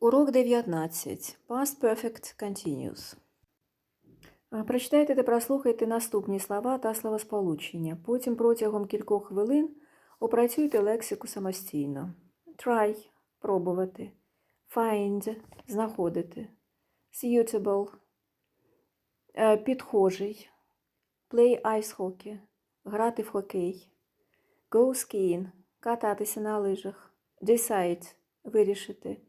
Урок 19. Past Perfect Continuous. Прочитайте та прослухайте наступні слова та словосполучення. Потім протягом кількох хвилин опрацюйте лексику самостійно. Try – пробувати. Find – знаходити. Suitable е, – підхожий. Play ice hockey – грати в хокей. Go skiing – кататися на лижах. Decide – вирішити.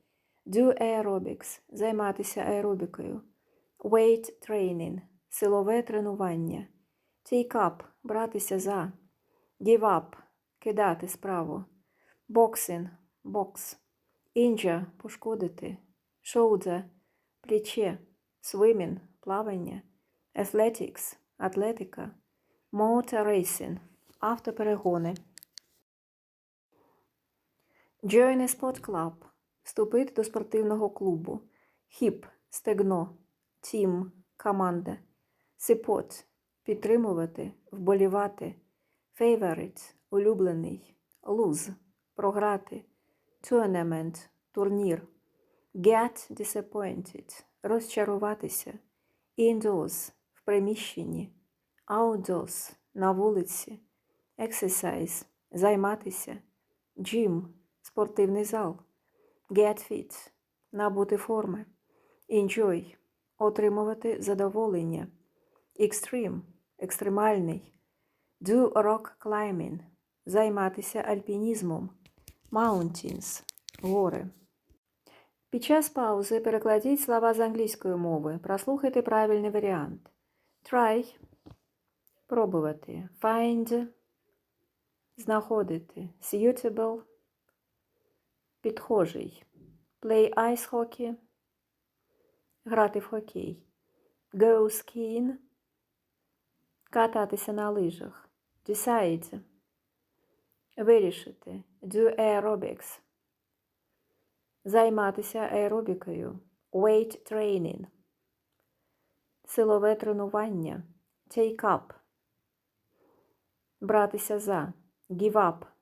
Do aerobics – займатися аеробікою. Weight training – силове тренування. Take up – братися за. Give up – кидати справу. Boxing – бокс. Injure – пошкодити. Shoulder – плече. Swimming – плавання. Athletics – атлетика. Motor racing – автоперегони. Join a sport club – вступити до спортивного клубу. Hip – стегно. Team – команда. Support – підтримувати, вболівати. Favorite – улюблений. Lose – програти. Tournament – турнір. Get disappointed – розчаруватися. Indoors – в приміщенні. Outdoors – на вулиці. Exercise – займатися. Gym – спортивний зал. Get fit – набути форми. Enjoy – отримувати задоволення. Extreme – екстремальний. Do rock climbing – займатися альпінізмом. Mountains – гори. Під час паузи перекладіть слова з англійської мови. Прослухайте правильний варіант. Try – пробувати. Find – знаходити. Suitable – підхожий. Play ice hockey – грати в хокей. Go skiing – кататися на лижах. Decide – вирішити. Do aerobics – займатися аеробікою. Weight training – силове тренування. Take up – братися за. Give up –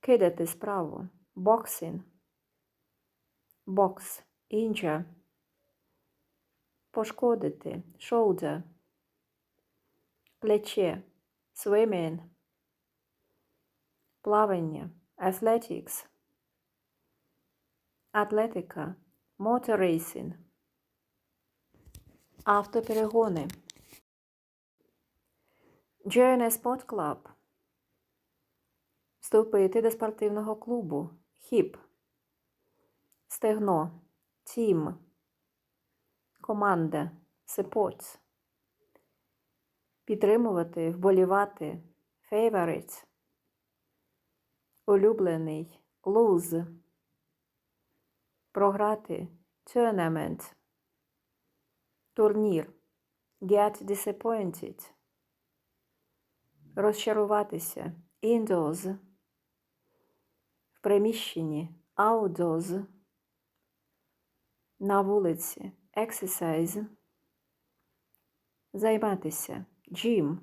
кидати справу. Boxing – бокс. Injure – пошкодити. Shoulder – плече. Swimming – плавання. Athletics – атлетика. Motor racing – автоперегони. A sport club – вступити до спортивного клубу. Hip – стегно. Team – команда. Support – підтримувати, вболівати. Favorite – улюблений. Lose – програти. Tournament – турнір. Get disappointed – розчаруватися. Indoors – в приміщенні. Outdoors – на вулиці. Exercise – займатися. Gym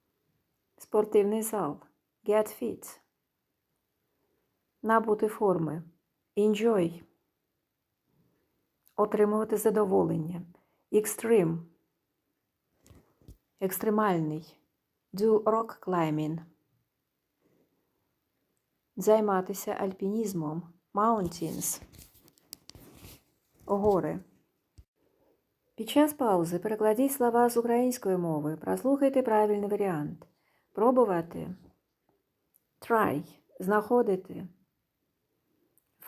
– спортивний зал. Get fit – набути форми. Enjoy – отримувати задоволення. Extreme – екстремальний. Do rock climbing – займатися альпінізмом. Mountains – гори. Під час паузи перекладіть слова з української мови. Прослухайте правильний варіант. Пробувати. Try – знаходити.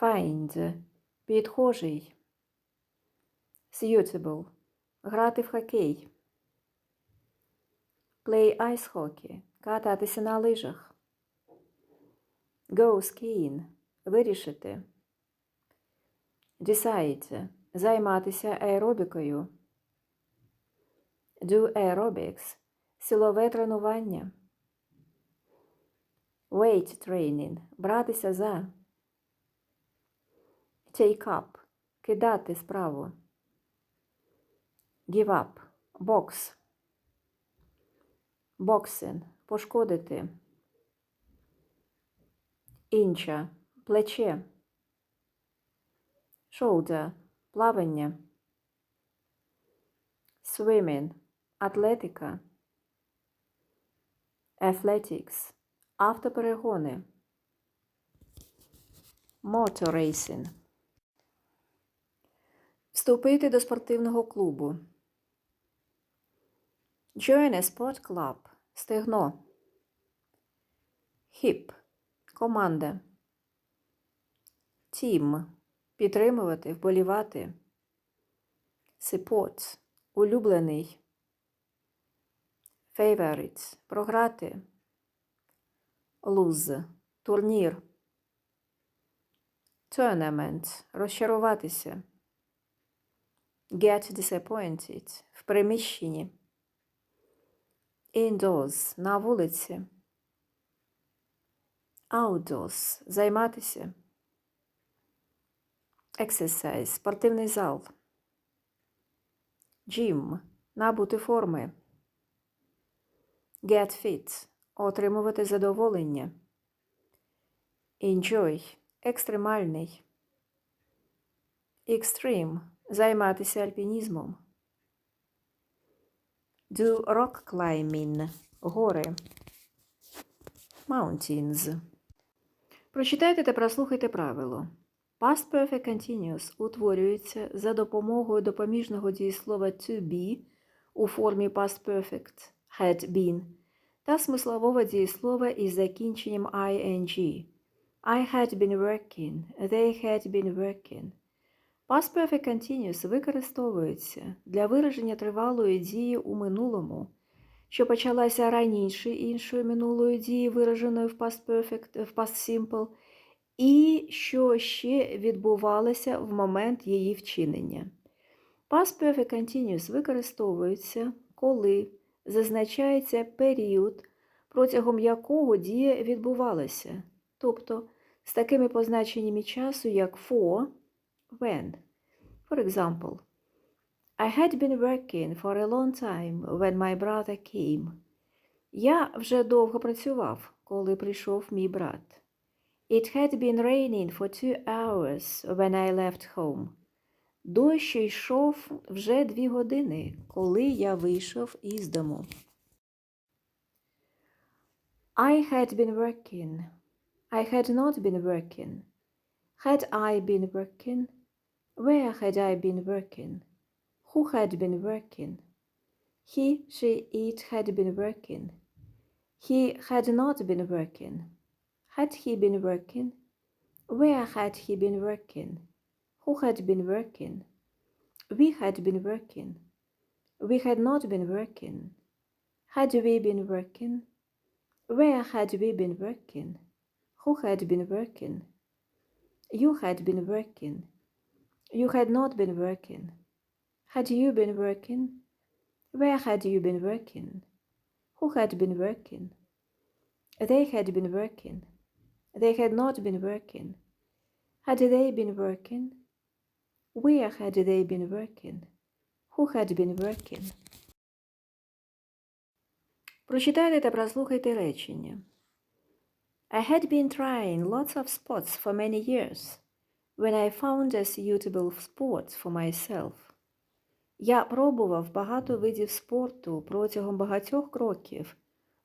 Find – підхожий. Suitable – грати в хокей. Play ice hockey – кататися на лижах. Go skiing – вирішити. Decide – займатися аеробікою. Do aerobics – силове тренування. Weight training – братися за. Take up – кидати справу. Give up – бокс. Boxing – пошкодити. Інча – плече. Shoulder – плавання. Swimming – атлетика. Athletics – автоперегони. Motor racing. Вступити до спортивного клубу. Join a sport club. Стегно. Hip. Команда. Team. Підтримувати, вболівати. Support. Улюблений. Favorites. Програти. Lose. Турнір. Tournament. Розчаруватися. Get disappointed. В приміщенні. Indoors. На вулиці. Outdoors. Займатися. Exercise. Спортивний зал. Gym. Набути форми. Get fit. Отримувати задоволення. Enjoy. Екстремальний. Extreme. Займатися альпінізмом. Do rock climbing. Гори. Mountains. Прочитайте та прослухайте правило. Past Perfect Continuous утворюється за допомогою допоміжного дієслова to be у формі Past Perfect had been та смислового дієслова із закінченням ing. I had been working, they had been working. Past Perfect Continuous використовується для вираження тривалої дії у минулому, що почалася раніше іншої минулої дії, вираженої в Past Perfect, в Past Simple, і що ще відбувалося в момент її вчинення. Past Perfect Continuous використовується, коли зазначається період, протягом якого дія відбувалася, тобто з такими позначеннями часу, як for, when. For example, I had been working for a long time when my brother came. Я вже довго працював, коли прийшов мій брат. It had been raining for two hours when I left home. Дощ йшов вже дві години, коли я вийшов із дому. I had been working. I had not been working. Had I been working? Where had I been working? Who had been working? He, she, it had been working. He had not been working. Had he been working? Where had he been working? Who had been working? We had been working. We had not been working. Had we been working? Where had we been working? Who had been working? You had been working. You had not been working. Had you been working? Where had you been working? Who had been working? They had been working. They had not been working. Had they been working? Where had they been working? Who had been working? Прочитайте та прослухайте речення. I had been trying lots of sports for many years when I found a suitable sport for myself. Я пробував багато видів спорту протягом багатьох років,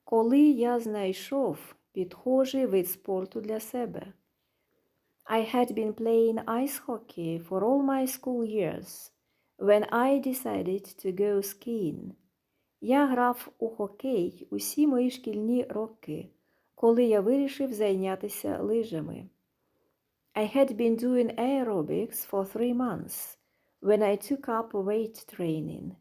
коли я знайшов підхожий вид спорту для себе. I had been playing ice hockey for all my school years when I decided to go skiing. Я грав у хокей усі мої шкільні роки, коли я вирішив зайнятися лижами. I had been doing aerobics for three months when I took up weight training.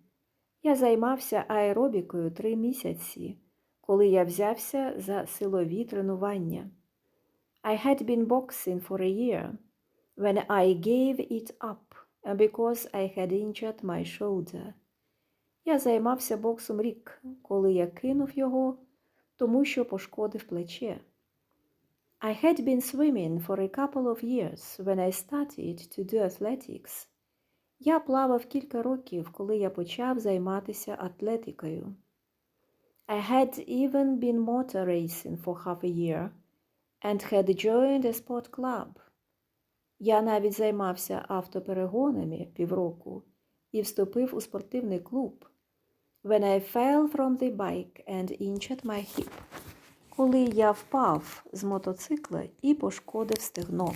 Я займався аеробікою три місяці, коли я взявся за силові тренування. I had been boxing for a year when I gave it up because I had injured my shoulder. Я займався боксом рік, коли я кинув його, тому що пошкодив плече. I had been swimming for a couple of years when I started to do athletics. Я плавав кілька років, коли я почав займатися атлетикою. I had even been motor racing for half a year and had joined a sport club. Я навіть займався автоперегонами півроку і вступив у спортивний клуб. When I fell from the bike and injured my hip. Коли я впав з мотоцикла і пошкодив стегно.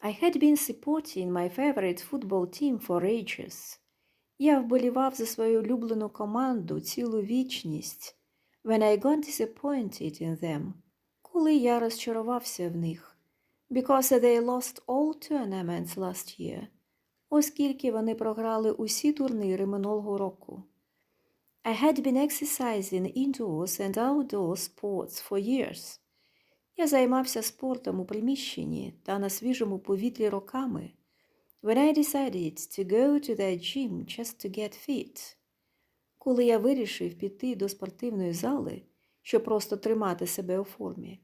I had been supporting my favorite football team for ages. Я вболівав за свою улюблену команду цілу вічність. When I got disappointed in them. Коли я розчарувався в них. Because they lost all tournaments last year. Оскільки вони програли усі турніри минулого року. I had been exercising indoors and outdoor sports for years. Я займався спортом у приміщенні та на свіжому повітрі роками. When I decided to go to the gym just to get fit. Коли я вирішив піти до спортивної зали, щоб просто тримати себе у формі.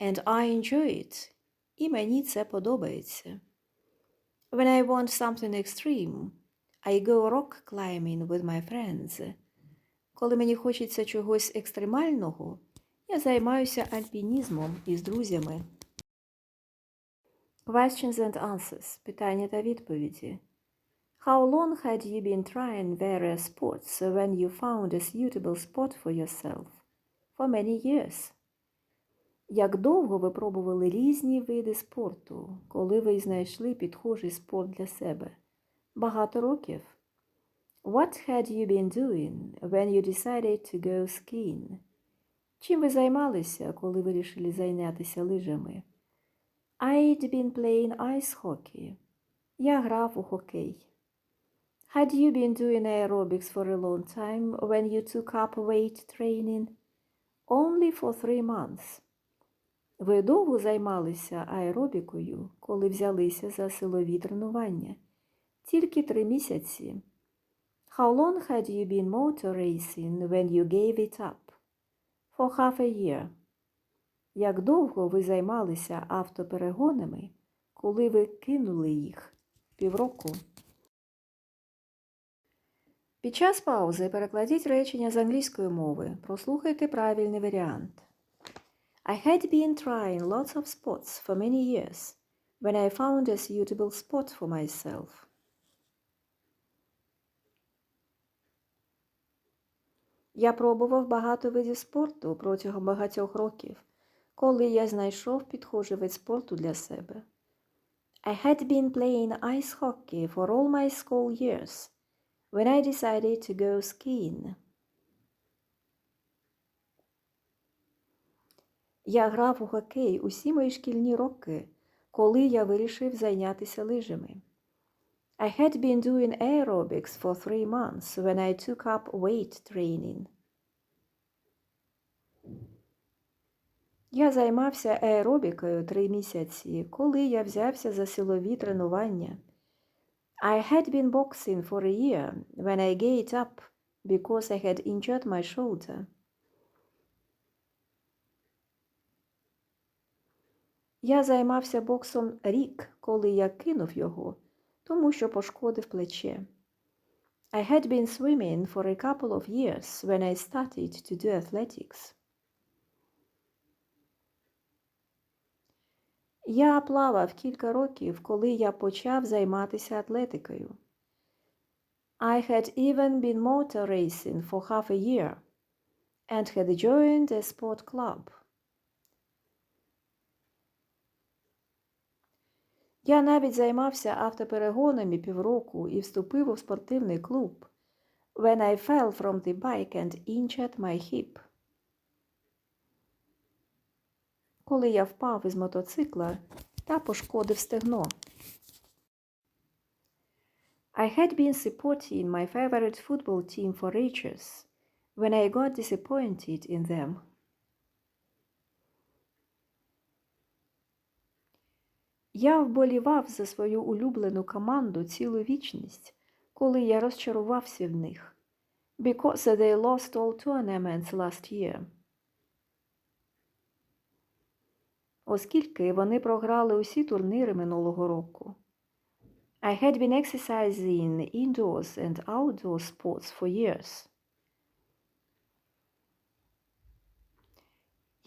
And I enjoy it. І мені це подобається. When I want something extreme, I go rock climbing with my friends. Коли мені хочеться чогось екстремального, я займаюся альпінізмом із друзями. Questions and answers. Питання та відповіді. How long had you been trying various sports when you found a suitable spot for yourself? For many years. Як довго ви пробували різні види спорту, коли ви знайшли підхожий спорт для себе? Багато років. What had you been doing when you decided to go skiing? Чим ви займалися, коли вирішили зайнятися лижами? I'd been playing ice hockey. Я грав у хокей. Had you been doing aerobics for a long time when you took up weight training? Only for three months. Ви довго займалися аеробікою, коли взялися за силові тренування? Тільки три місяці. How long had you been motor racing when you gave it up? For half a year. Як довго ви займалися автоперегонами, коли ви кинули їх? Півроку. Під час паузи перекладіть речення з англійської мови. Прослухайте правильний варіант. I had been trying lots of sports for many years when I found a suitable spot for myself. Я пробував багато видів спорту протягом багатьох років, коли я знайшов підхожий вид спорту для себе. I had been playing ice hockey for all my school years when I decided to go skiing. Я грав у хокей усі мої шкільні роки, коли я вирішив зайнятися лижами. I had been doing aerobics for three months when I took up weight training. Я займався аеробікою три місяці, коли я взявся за силові тренування. I had been boxing for a year when I gave up because I had injured my shoulder. Я займався боксом рік, коли я кинув його, тому що пошкодив плече. I had been swimming for a couple of years when I started to do athletics. Я плавав кілька років, коли я почав займатися атлетикою. I had even been motor racing for half a year and had joined a sport club. Я навіть займався автоперегонами півроку і вступив у спортивний клуб. When I fell from the bike and injured my hip. Коли я впав із мотоцикла та пошкодив стегно. I had been supporting my favorite football team for ages when I got disappointed in them. Я вболівав за свою улюблену команду цілу вічність, коли я розчарувався в них. Because they lost all tournaments last year. Оскільки вони програли усі турніри минулого року. I had been exercising indoors and outdoor sports for years.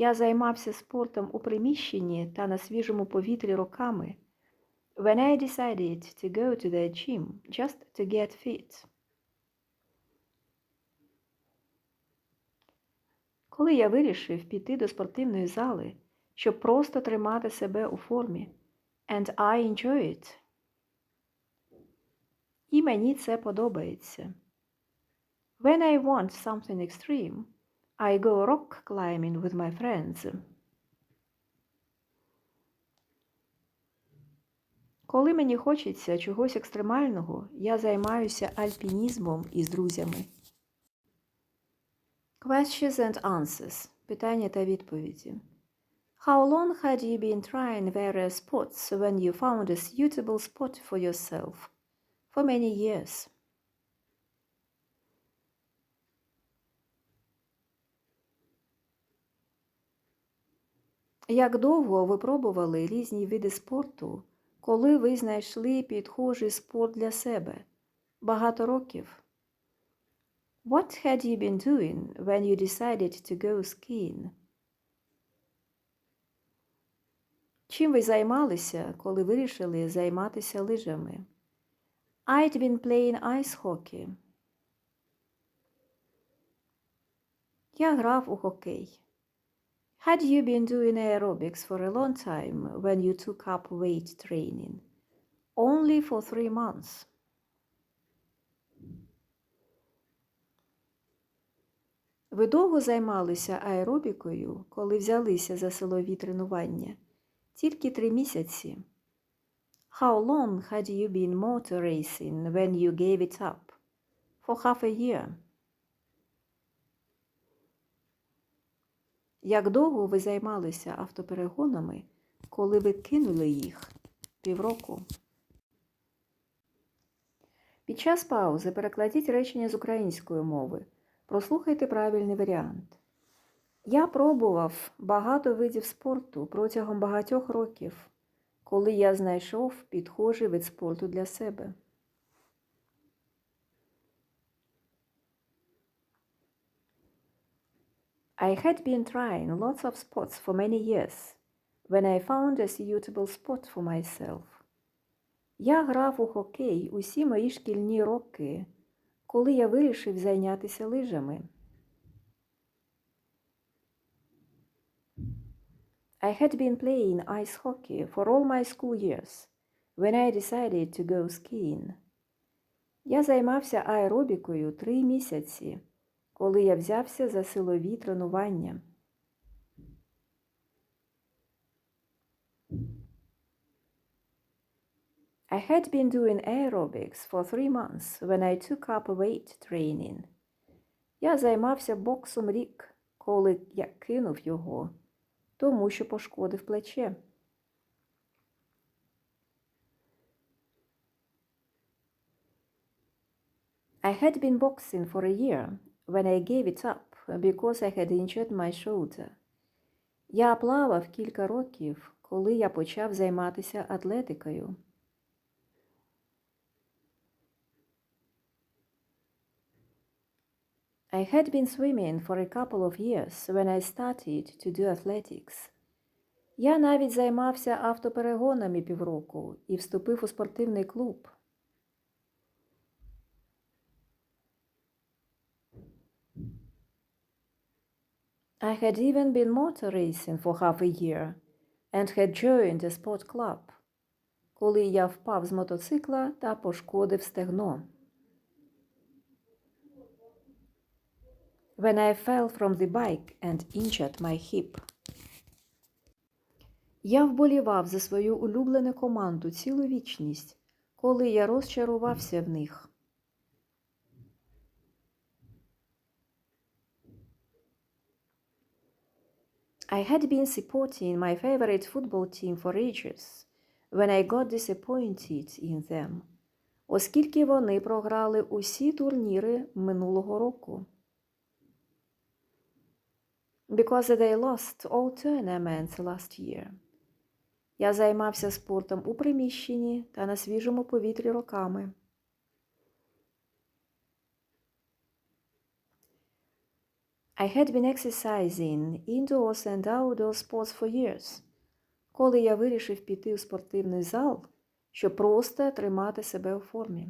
Я займався спортом у приміщенні та на свіжому повітрі роками. When I decided to go to the gym just to get fit. Коли я вирішив піти до спортивної зали, щоб просто тримати себе у формі. And I enjoy it. І мені це подобається. When I want something extreme, I go rock climbing with my friends. Коли мені хочеться чогось екстремального, я займаюся альпінізмом із друзями. Questions and answers. Питання та відповіді. How long had you been trying various sports when you found a suitable spot for yourself? For many years. Як довго ви пробували різні види спорту, коли ви знайшли підхожий спорт для себе? Багато років. What had you been doing when you decided to go skiing? Чим ви займалися, коли вирішили займатися лижами? I'd been playing ice hockey. Я грав у хокей. Had you been doing aerobics for a long time when you took up weight training? Only for three months. Ви довго займалися аеробікою, коли взялися за силові тренування? Тільки три місяці. How long had you been motor racing when you gave it up? For half a year. Як довго ви займалися автоперегонами, коли ви кинули їх? Півроку. Під час паузи перекладіть речення з української мови. Прослухайте правильний варіант. Я пробував багато видів спорту протягом багатьох років, коли я знайшов підхожий вид спорту для себе. I had been trying lots of sports for many years when I found a suitable spot for myself. Я грав у хокей усі мої шкільні роки, коли я вирішив зайнятися лижами. I had been playing ice hockey for all my school years when I decided to go skiing. Я займався аеробікою три місяці, коли я взявся за силові тренування. I had been doing aerobics for three months when I took up weight training. Я займався боксом рік, коли я кинув його, тому що пошкодив плече. I had been boxing for a year when I gave it up because I had injured my shoulder. Я плавав кілька років, коли я почав займатися атлетикою. I had been swimming for a couple of years when I started to do athletics. Я навіть займався автоперегонами півроку і вступив у спортивний клуб. I had even been motor racing for half a year and had joined a sport club, коли я впав з мотоцикла та пошкодив стегно. When I fell from the bike and injured my hip. Я вболівав за свою улюблену команду цілу вічність, коли я розчарувався в них. I had been supporting my favorite football team for ages when I got disappointed in them, оскільки вони програли усі турніри минулого року. Because they lost all tournaments last year. Я займався спортом у приміщенні та на свіжому повітрі роками. I had been exercising indoors and outdoor sports for years. Коли я вирішив піти в спортивний зал, щоб просто тримати себе у формі.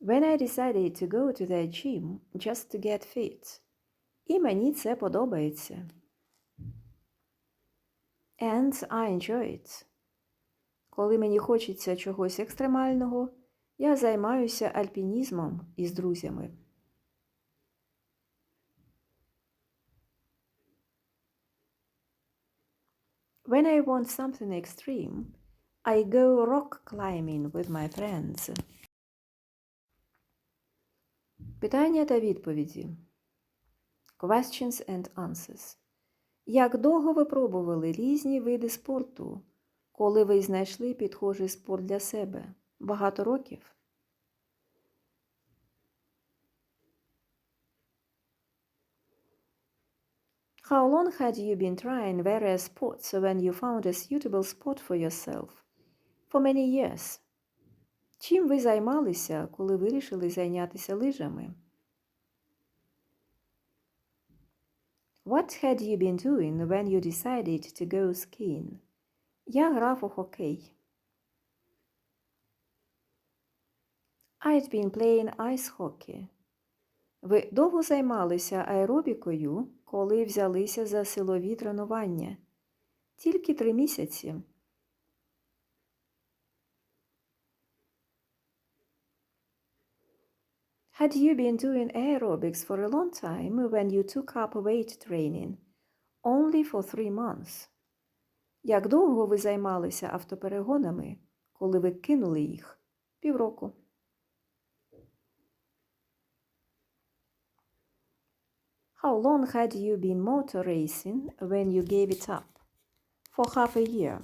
When I decided to go to the gym just to get fit. І мені це подобається. And I enjoy it. Коли мені хочеться чогось екстремального, я займаюся альпінізмом із друзями. When I want something extreme, I go rock climbing with my friends. Питання та відповіді. Questions and answers. Як довго ви пробували різні види спорту, коли ви знайшли підхожий спорт для себе? Багато років? How long had you been trying various sports when you found a suitable sport for yourself? For many years. Чим ви займалися, коли вирішили зайнятися лижами? What had you been doing when you decided to go skiing? Я грав у хокей. I'd been playing ice hockey. Ви довго займалися аеробікою, коли взялися за силові тренування? Тільки три місяці. Had you been doing aerobics for a long time when you took up weight training? Only for three months. Як довго ви займалися автоперегонами, коли ви кинули їх? Півроку. How long had you been motor racing when you gave it up? For half a year.